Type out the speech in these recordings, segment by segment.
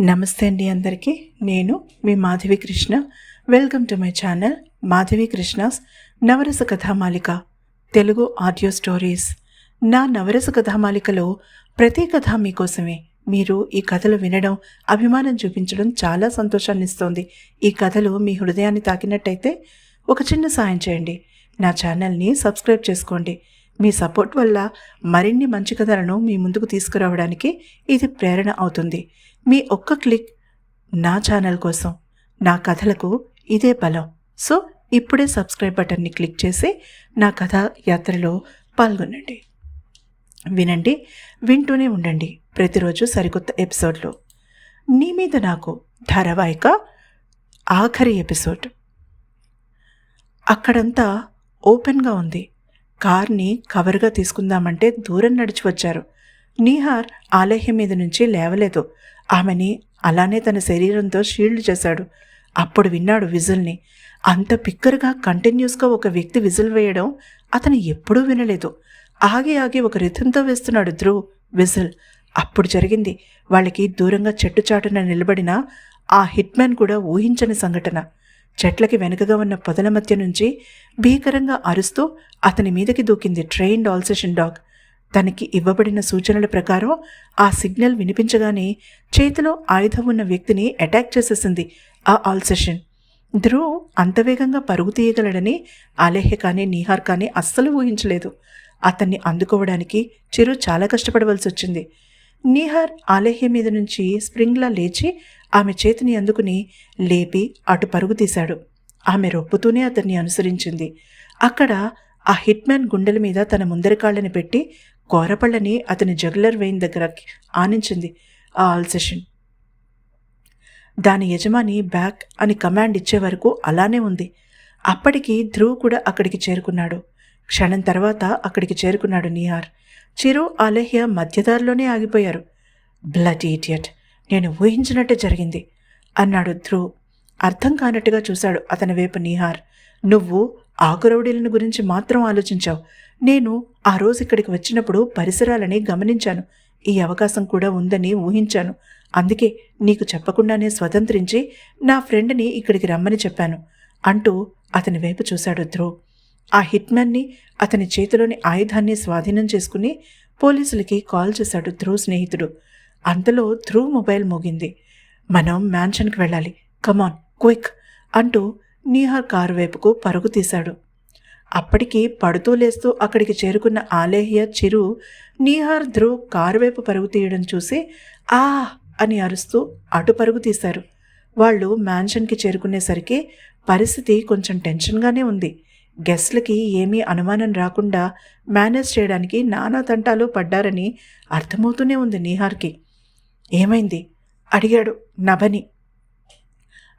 నమస్తే అండి అందరికీ. నేను మీ Madhavi Krishna. Welcome to my channel Madhavi Krishna's Navarasa Kathamalika Telugu audio stories. నా నవరస కథామాలికలో ప్రతి కథ మీకోసమే మీరు ఈ కథలు వినడం అభిమానం చూపించడం చాలా సంతోషాన్ని ఇస్తోంది. ఈ కథలు మీ హృదయాన్ని తాకినట్టయితే ఒక చిన్న సాయం చేయండి. నా ఛానల్ని సబ్స్క్రైబ్ చేసుకోండి. మీ సపోర్ట్ వల్ల మరిన్ని మంచి కథలను మీ ముందుకు తీసుకురావడానికి ఇది ప్రేరణ అవుతుంది. మీ ఒక్క క్లిక్ నా ఛానల్ కోసం నా కథలకు ఇదే బలం. సో ఇప్పుడే సబ్స్క్రైబ్ బటన్ని క్లిక్ చేసి నా కథ యాత్రలో పాల్గొనండి. వినండి వింటూనే ఉండండి ప్రతిరోజు సరికొత్త ఎపిసోడ్లో. నీ మీద నాకు ధారావాహిక ఆఖరి ఎపిసోడ్. అక్కడంతా ఓపెన్గా ఉంది. కార్ని కవర్గా తీసుకుందామంటే దూరం నడిచి వచ్చారు. నీహార్ ఆలహ్యం మీద నుంచి లేవలేదు. ఆమెని అలానే తన శరీరంతో షీల్డ్ చేశాడు. అప్పుడు విన్నాడు విజిల్ని. అంత పిక్కరుగా కంటిన్యూస్గా ఒక వ్యక్తి విజిల్ వేయడం అతను ఎప్పుడూ వినలేదు. ఆగి ఆగి ఒక రిథంతో వేస్తున్నాడు ధ్రువ్ విజిల్. అప్పుడు జరిగింది. వాళ్ళకి దూరంగా చెట్టు చాటున నిలబడిన ఆ హిట్మ్యాన్ కూడా ఊహించని సంఘటన. చెట్లకి వెనుకగా ఉన్న పొదల మధ్య నుంచి భీకరంగా అరుస్తూ అతని మీదకి దూకింది ట్రైన్డ్ ఆల్సెషన్ డాగ్. తనకి ఇవ్వబడిన సూచనల ప్రకారం ఆ సిగ్నల్ వినిపించగానే చేతిలో ఆయుధం ఉన్న వ్యక్తిని అటాక్ చేసేసింది ఆ ఆల్సెషన్ ధ్రువ్ అంత వేగంగా పరుగు తీయగలడని అలేహ్య కానీ నీహార్ కానీ అస్సలు ఊహించలేదు. అతన్ని అందుకోవడానికి చిరు చాలా కష్టపడవలసి వచ్చింది. నీహార్ ఆలేహ్య మీద నుంచి స్ప్రింగ్లా లేచి ఆమె చేతిని అందుకుని లేపి అటు పరుగు తీశాడు. ఆమె రొప్పుతూనే అతన్ని అనుసరించింది. అక్కడ ఆ హిట్మ్యాన్ గుండెల మీద తన ముందరికాళ్ళని పెట్టి కోరపళ్ళని అతని జగులర్ వెయిన్ దగ్గర ఆనించింది ఆ ఆల్సెషన్ దాని యజమాని బ్యాక్ అని కమాండ్ ఇచ్చే వరకు అలానే ఉంది. అప్పటికి ధ్రువ్ కూడా అక్కడికి చేరుకున్నాడు. క్షణం తర్వాత అక్కడికి చేరుకున్నాడు నిహార్. చిరు ఆలేహ్య మధ్యదారిలోనే ఆగిపోయారు. బ్లడ్ ఈటియట్ నేను ఊహించినట్టే జరిగింది అన్నాడు ధ్రువ్. అర్థం కానట్టుగా చూశాడు అతని వైపు నిహార్. నువ్వు ఆకురౌడీలను గురించి మాత్రం ఆలోచించావు. నేను ఆ రోజు ఇక్కడికి వచ్చినప్పుడు పరిసరాలని గమనించాను. ఈ అవకాశం కూడా ఉందని ఊహించాను. అందుకే నీకు చెప్పకుండానే స్వతంత్రించి నా ఫ్రెండ్ని ఇక్కడికి రమ్మని చెప్పాను అంటూ అతని వైపు చూశాడు ధ్రువ్. ఆ హిట్మెన్ని అతని చేతిలోని ఆయుధాన్ని స్వాధీనం చేసుకుని పోలీసులకి కాల్ చేశాడు ధ్రువ్ స్నేహితుడు. అంతలో ధ్రువ్ మొబైల్ మోగింది. మనం మ్యాన్షన్కి వెళ్ళాలి. కమాన్ క్విక్ అంటూ నీహార్ కారు వైపుకు పరుగు తీశాడు. అప్పటికి పడుతూ లేస్తూ అక్కడికి చేరుకున్న ఆలేహ్య చిరు నీహార్ ధ్రువ్ కారు వైపు పరుగు తీయడం చూసి ఆ! అని అరుస్తూ అటు పరుగు తీశారు. వాళ్ళు మ్యాన్షన్కి చేరుకునేసరికి పరిస్థితి కొంచెం టెన్షన్గానే ఉంది. గెస్ట్లకి ఏమీ అనుమానం రాకుండా మేనేజ్ చేయడానికి నానా తంటాలు పడ్డారని అర్థమవుతూనే ఉంది నీహార్కి. ఏమైంది? అడిగాడు నభని.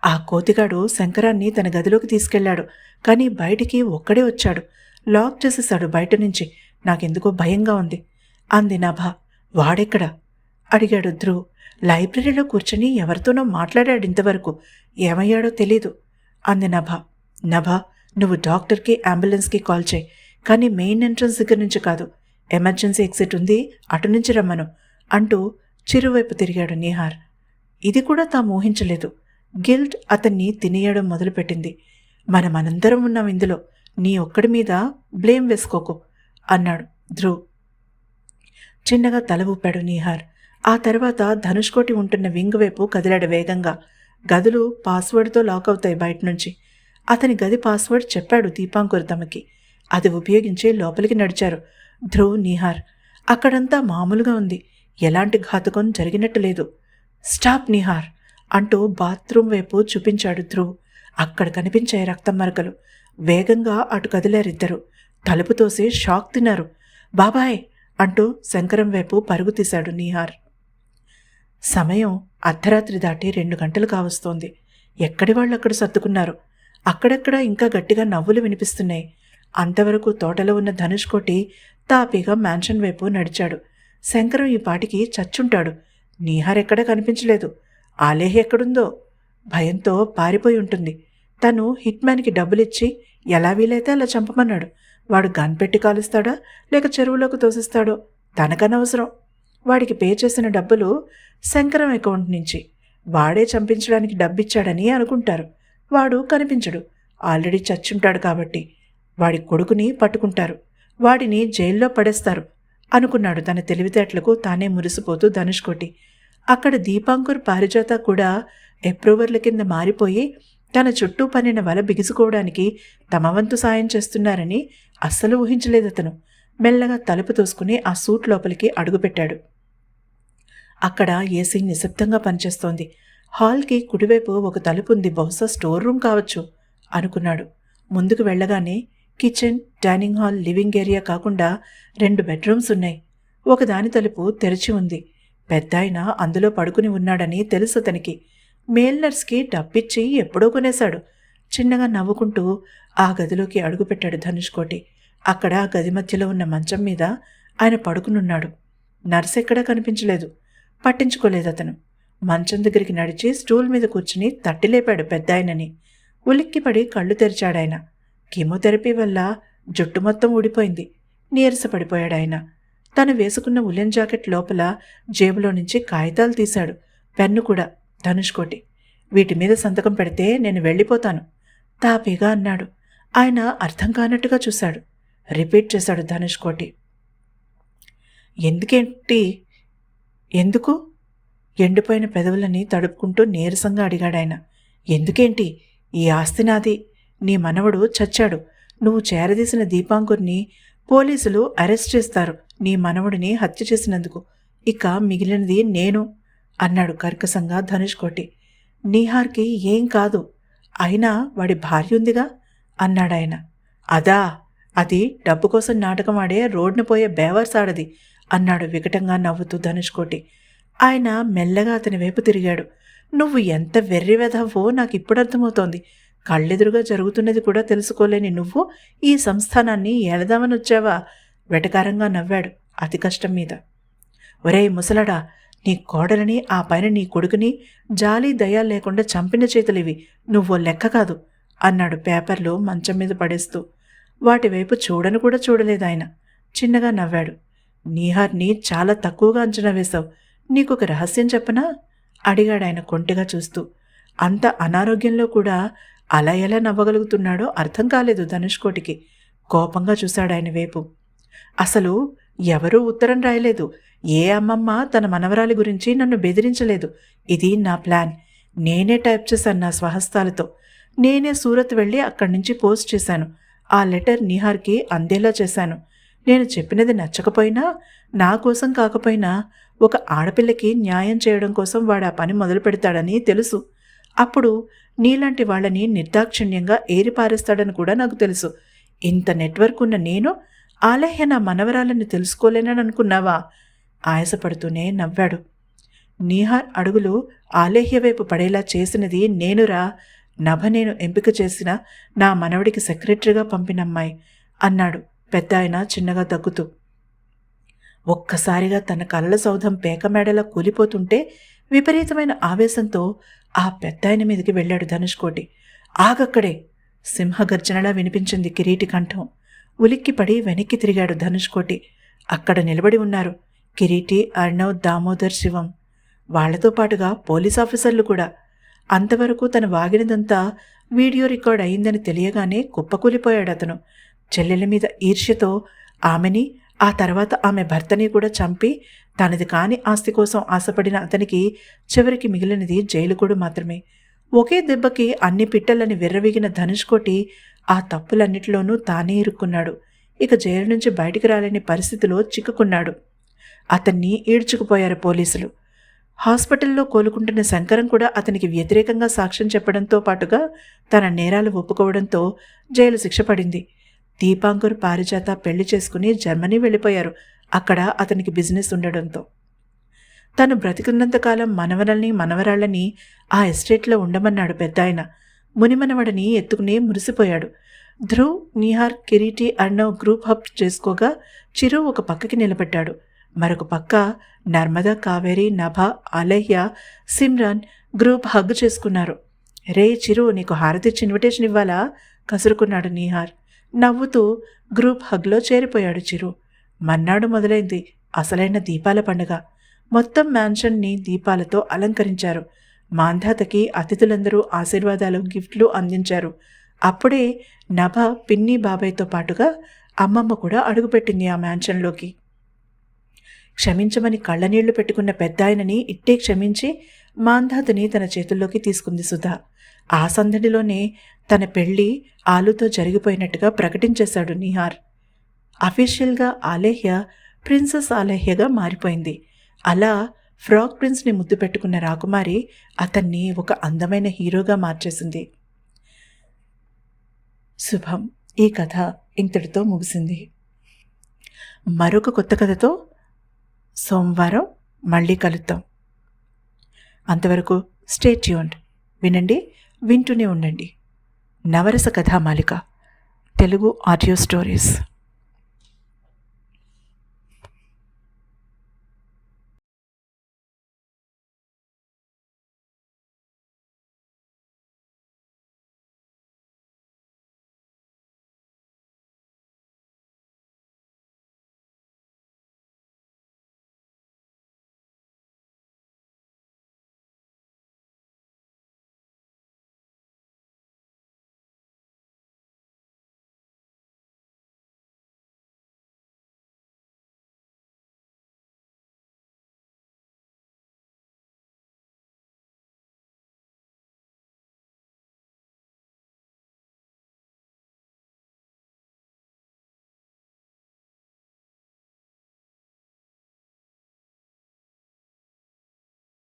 ఆ కోతిగాడు శంకరాన్ని తన గదిలోకి తీసుకెళ్ళాడు కానీ బయటికి ఒక్కడే వచ్చాడు. లాక్ చేసేశాడు బయట నుంచి. నాకెందుకో భయంగా ఉంది. అంది నభ. వాడెక్కడ? అడిగాడు ధ్రువ్. లైబ్రరీలో కూర్చొని ఎవరితోనో మాట్లాడాడు ఇంతవరకు. ఏమయ్యాడో తెలీదు. అంది నభ. నభ నువ్వు డాక్టర్కి అంబులెన్స్కి కాల్ చేయి. కానీ మెయిన్ ఎంట్రన్స్ దగ్గర నుంచి కాదు. ఎమర్జెన్సీ ఎగ్జిట్ ఉంది. అటు నుంచి రమ్మను. అంటూ చిరువైపు తిరిగాడు నిహార్. ఇది కూడా తాము ఊహించలేదు. గిల్ట్ అతన్ని తినేయడం మొదలుపెట్టింది. మనమనందరం ఉన్నాం ఇందులో. నీ ఒక్కడి మీద బ్లేమ్ వేసుకోకు అన్నాడు ధ్రువ్. చిన్నగా తల ఊపాడు నీహార్. ఆ తర్వాత ధనుష్కోటి ఉంటున్న వింగ్ వైపు కదిలాడు వేగంగా. గదులు పాస్వర్డ్తో లాక్ అవుతాయి బయట నుంచి. అతని గది పాస్వర్డ్ చెప్పాడు దీపాంకుర్ తమకి. అది ఉపయోగించి లోపలికి నడిచారు ధ్రువ్ నీహార్. అక్కడంతా మామూలుగా ఉంది. ఎలాంటి ఘాతుకం జరిగినట్టు లేదు. స్టాప్ నిహార్. అంటూ బాత్రూమ్ వైపు చూపించాడు ధ్రువ్. అక్కడ కనిపించాయి రక్తం మరకలు. వేగంగా అటు కదిలారిద్దరు. తలుపు తోసి షాక్ తిన్నారు. బాబాయ్! అంటూ శంకరం వైపు పరుగు తీశాడు నీహార్. సమయం అర్ధరాత్రి దాటి రెండు గంటలు కావస్తోంది. ఎక్కడి వాళ్ళు అక్కడ సర్దుకున్నారు? అక్కడక్కడ ఇంకా గట్టిగా నవ్వులు వినిపిస్తున్నాయి. అంతవరకు తోటలో ఉన్న ధనుష్ కోటి తాపీగా మ్యాన్షన్ వైపు నడిచాడు. శంకరం ఈ పాటికి చచ్చుంటాడు. నీహార్ ఎక్కడా కనిపించలేదు. ఆలేహ్ ఎక్కడుందో? భయంతో పారిపోయి ఉంటుంది. తను హిట్మ్యాన్కి డబ్బులిచ్చి ఎలా వీలైతే అలా చంపమన్నాడు. వాడు గన్ పెట్టి కాలుస్తాడా? లేక చెరువులోకి తోసిస్తాడో? తనకనవసరం. వాడికి పే చేసిన డబ్బులు శంకరం అకౌంట్ నుంచి వాడే చంపించడానికి డబ్బిచ్చాడని అనుకుంటారు. వాడు కనిపించడు. ఆల్రెడీ చచ్చుంటాడు కాబట్టి వాడి కొడుకుని పట్టుకుంటారు. వాడిని జైల్లో పడేస్తారు అనుకున్నాడు తన తెలివితేటలకు తానే మురిసిపోతూ ధనుష్ కోటి. అక్కడ దీపాంకుర్ పారిజాత కూడా అప్రూవర్ల కింద మారిపోయి తన చుట్టూ పనిన వల బిగుసుకోవడానికి తమ వంతు సాయం చేస్తున్నారని అస్సలు ఊహించలేదు అతను. మెల్లగా తలుపు తోసుకుని ఆ సూట్ లోపలికి అడుగుపెట్టాడు. అక్కడ ఏసీ నిశ్శబ్దంగా పనిచేస్తోంది. హాల్కి కుడివైపు ఒక తలుపు ఉంది. బహుశా స్టోర్ రూమ్ కావచ్చు అనుకున్నాడు. ముందుకు వెళ్ళగానే kitchen dining hall living area కాకుండా రెండు బెడ్రూమ్స్ ఉన్నాయి. ఒకదాని తలుపు తెరిచి ఉంది. పెద్దాయన అందులో పడుకుని ఉన్నాడని తెలుసు అతనికి. మేల్ నర్స్కి డబ్బిచ్చి ఎప్పుడో కొనేశాడు. చిన్నగా నవ్వుకుంటూ ఆ గదిలోకి అడుగుపెట్టాడు ధనుష్కోటి అక్కడ ఆ గది మధ్యలో ఉన్న మంచం మీద ఆయన పడుకునున్నాడు. నర్స్ ఎక్కడా కనిపించలేదు. పట్టించుకోలేదు అతను. మంచం దగ్గరికి నడిచి స్టూల్ మీద కూర్చుని తట్టిలేపాడు పెద్దాయనని. ఉలిక్కిపడి కళ్ళు తెరిచాడాయన. కీమోథెరపీ వల్ల జుట్టు మొత్తం ఊడిపోయింది. నీరసపడిపోయాడు ఆయన తను వేసుకున్న ఉలెన్ జాకెట్ లోపల జేబులో నుంచి కాగితాలు తీశాడు. పెన్ను కూడా. ధనుష్కోటి వీటి మీద సంతకం పెడితే నేను వెళ్ళిపోతాను. తాపీగా అన్నాడు. ఆయన అర్థం కానట్టుగా చూశాడు. రిపీట్ చేశాడు ధనుష్కోటి ఎందుకేంటి? ఎందుకు? ఎండిపోయిన పెదవులని తడుపుకుంటూ నీరసంగా అడిగాడాయన ఎందుకేంటి? ఈ ఆస్తి నాది. నీ మనవడు చచ్చాడు. నువ్వు చేరదీసిన దీపాంకుర్ని పోలీసులు అరెస్ట్ చేస్తారు. నీ మనవడిని హత్య చేసినందుకు. ఇక మిగిలినది నేను అన్నాడు కర్కసంగా ధనుష్ కోటి. నీహార్కి ఏం కాదు. అయినా వాడి భార్య ఉందిగా అన్నాడాయన. అదా అది డబ్బు కోసం నాటకం ఆడే రోడ్ను పోయే బేవర్స్ ఆడది అన్నాడు వికటంగా నవ్వుతూ ధనుష్ కోటి. ఆయన మెల్లగా అతని వైపు తిరిగాడు. నువ్వు ఎంత వెర్రి వెధవో నాకు ఇప్పుడు అర్థమవుతోంది కళ్ళెదురుగా జరుగుతున్నది కూడా తెలుసుకోలేని నువ్వు ఈ సంస్థానాన్ని ఏలదామని వచ్చావా వెటకారంగా నవ్వాడు అతి కష్టం మీద. ఒరే ముసలడా నీ కోడలని ఆ పైన నీ కొడుకుని జాలి దయా లేకుండా చంపిన చేతులివి నువ్వో లెక్క కాదు అన్నాడు పేపర్లు మంచం మీద పడేస్తూ. వాటి వైపు చూడను కూడా చూడలేదు ఆయన. చిన్నగా నవ్వాడు. నీహార్ని చాలా తక్కువగా అంచనా వేశావు. నీకొక రహస్యం చెప్పనా? అడిగాడు ఆయన కొంటిగా చూస్తూ. అంత అనారోగ్యంలో కూడా అలా ఎలా నవ్వగలుగుతున్నాడో అర్థం కాలేదు ధనుష్కోటికి కోపంగా చూశాడు ఆయన వైపు. అసలు ఎవరూ ఉత్తరం రాయలేదు. ఏ అమ్మమ్మ తన మనవరాలి గురించి నన్ను బెదిరించలేదు. ఇది నా ప్లాన్. నేనే టైప్ చేశాను నా స్వహస్తాలతో. నేనే సూరత్ వెళ్ళి అక్కడి నుంచి పోస్ట్ చేశాను. ఆ లెటర్ నిహార్కి అందేలా చేశాను. నేను చెప్పినది నచ్చకపోయినా నా కోసం కాకపోయినా ఒక ఆడపిల్లకి న్యాయం చేయడం కోసం వాడు ఆ పని మొదలు పెడతాడని తెలుసు. అప్పుడు నీలాంటి వాళ్ళని నిర్దాక్షిణ్యంగా ఏరిపారేస్తాడని కూడా నాకు తెలుసు. ఇంత నెట్వర్క్ ఉన్న నేను ఆలహ్య నా మనవరాలని తెలుసుకోలేనని అనుకున్నావా? ఆయాసపడుతూనే నవ్వాడు. నీహార్ అడుగులు ఆలేహ్య వైపు పడేలా చేసినది నేనురా. నభ నేను ఎంపిక చేసిన నా మనవడికి సెక్రటరీగా పంపినమ్మాయి అన్నాడు పెద్ద ఆయన చిన్నగా దగ్గుతూ. ఒక్కసారిగా తన కళ్ళ సౌధం పేకమేడలా కూలిపోతుంటే విపరీతమైన ఆవేశంతో ఆ పెద్దాయన మీదకి వెళ్ళాడు ధనుష్కోటి. ఆగక్కడే. సింహగర్జనలా వినిపించింది కిరీటి కంఠం. ఉలిక్కిపడి వెనక్కి తిరిగాడు ధనుష్కోటి అక్కడ నిలబడి ఉన్నారు కిరీటి అర్ణవ్ దామోదర్ శివం. వాళ్ళతో పాటుగా పోలీస్ ఆఫీసర్లు కూడా. అంతవరకు తను వాగినదంతా వీడియో రికార్డ్ అయిందని తెలియగానే కుప్పకూలిపోయాడు అతను. చెల్లెల మీద ఈర్ష్యతో ఆమెని ఆ తర్వాత ఆమె భర్తని కూడా చంపి తనది కాని ఆస్తి కోసం ఆశపడిన అతనికి చివరికి మిగిలినది జైలుకూడు మాత్రమే. ఒకే దెబ్బకి అన్ని పిట్టలని విర్రవీగిన ధనుష్కోటి ఆ తప్పులన్నిటిలోనూ తానే ఇరుక్కున్నాడు. ఇక జైలు నుంచి బయటికి రాలేని పరిస్థితిలో చిక్కుకున్నాడు. అతన్ని ఈడ్చుకుపోయారు పోలీసులు. హాస్పిటల్లో కోలుకుంటున్న శంకరం కూడా అతనికి వ్యతిరేకంగా సాక్ష్యం చెప్పడంతో పాటుగా తన నేరాలు ఒప్పుకోవడంతో జైలు శిక్ష పడింది. దీపాంకుర్ పారిజాత పెళ్ళి చేసుకుని జర్మనీ వెళ్ళిపోయారు. అక్కడ అతనికి బిజినెస్ ఉండడంతో. తను బ్రతికున్నంతకాలం మనవరల్ని మనవరాళ్ళని ఆ ఎస్టేట్లో ఉండమన్నాడు పెద్దాయన. మునిమనవడిని ఎత్తుకుని మురిసిపోయాడు. ధ్రువ్ నిహార్ కిరీటి అర్ణవ్ గ్రూప్ హబ్ చేసుకోగా చిరు ఒక పక్కకి నిలబెట్టాడు మరొక పక్క నర్మదా కావేరి నభ అలహ్య సిమ్రాన్ గ్రూప్ హగ్ చేసుకున్నారు. రే చిరు నీకు హారతిచ్చి ఇన్విటేషన్ ఇవ్వాలా? కసురుకున్నాడు నీహార్. నవ్వుతూ గ్రూప్ హగ్లో చేరిపోయాడు చిరు. మన్నాడు మొదలైంది. అసలైన దీపాల పండుగ. మొత్తం మ్యాన్షన్ని దీపాలతో అలంకరించారు. మాంధాతకి అతిథులందరూ ఆశీర్వాదాలు గిఫ్ట్లు అందించారు. అప్పుడే నభ పిన్ని బాబాయ్తో పాటుగా అమ్మమ్మ కూడా అడుగుపెట్టింది ఆ మ్యాన్షన్లోకి క్షమించమని కళ్ళనీళ్ళు పెట్టుకున్న పెద్దాయనని ఇట్టే క్షమించి మాంధాతని తన చేతుల్లోకి తీసుకుంది సుధా. ఆ సందడిలోనే తన పెళ్ళి ఆలుతో జరిగిపోయినట్టుగా ప్రకటించేశాడు నిహార్. అఫీషియల్గా ఆలేహ్య ప్రిన్సెస్ ఆలేహ్యగా మారిపోయింది. అలా ఫ్రాక్ ప్రిన్స్ని ముద్దు పెట్టుకున్న రాకుమారి అతన్ని ఒక అందమైన హీరోగా మార్చేసింది. శుభం ఈ కథ ఇంతటితో ముగిసింది. మరొక కొత్త కథతో సోమవారం మళ్ళీ కలుద్దాం. అంతవరకు స్టే ట్యూన్డ్. వినండి వింటూనే ఉండండి. నవరస కథామాలిక తెలుగు ఆడియో స్టోరీస్.